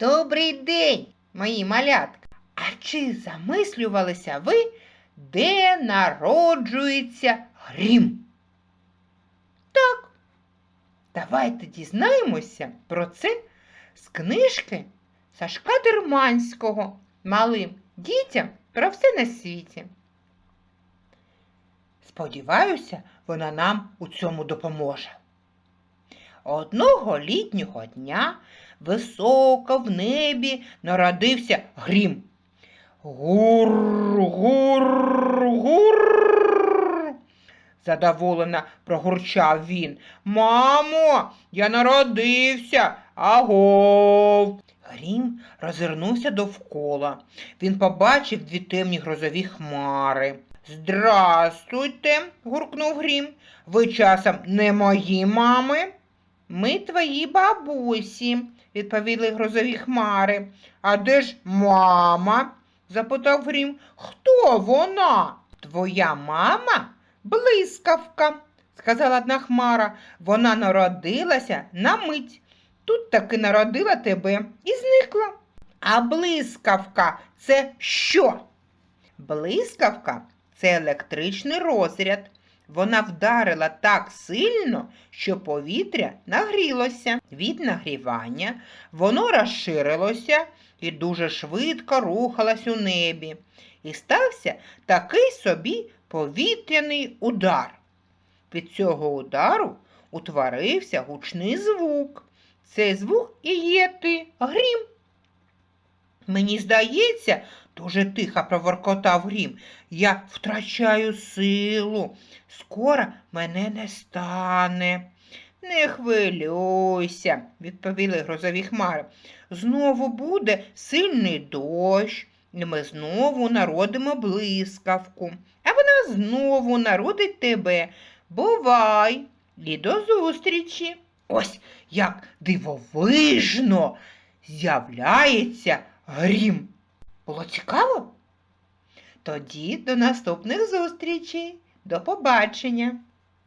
Добрий день, мої малятка. А чи замислювалися ви, де народжується грім? Так. Давайте дізнаємося про це з книжки Сашка Дерманського малим дітям про все на світі. Сподіваюся, вона нам у цьому допоможе. Одного літнього дня високо в небі народився грім. Гур, гур, гур. Задоволено прогурчав він. Мамо, я народився. Агов. Грім розвернувся довкола. Він побачив дві темні грозові хмари. Здрастуйте, гуркнув Грім. Ви часом не мої мами? Ми твої бабусі, відповіли грозові хмари. А де ж мама? запитав Грім. Хто вона? Твоя мама? Блискавка, сказала одна хмара. Вона народилася на мить. Тут таки народила тебе і зникла. А блискавка це що? Блискавка це електричний розряд. Вона вдарила так сильно, що повітря нагрілося. Від нагрівання воно розширилося і дуже швидко рухалось у небі. І стався такий собі повітряний удар. Від цього удару утворився гучний звук. Цей звук і є ти грім. Мені здається, дуже тихо проворкотав грім. Я втрачаю силу. Скоро мене не стане. Не хвилюйся, відповіли грозові хмари. Знову буде сильний дощ, і ми знову народимо блискавку, а вона знову народить тебе. Бувай і до зустрічі. Ось як дивовижно з'являється грім. Було цікаво? Тоді до наступних зустрічей. До побачення!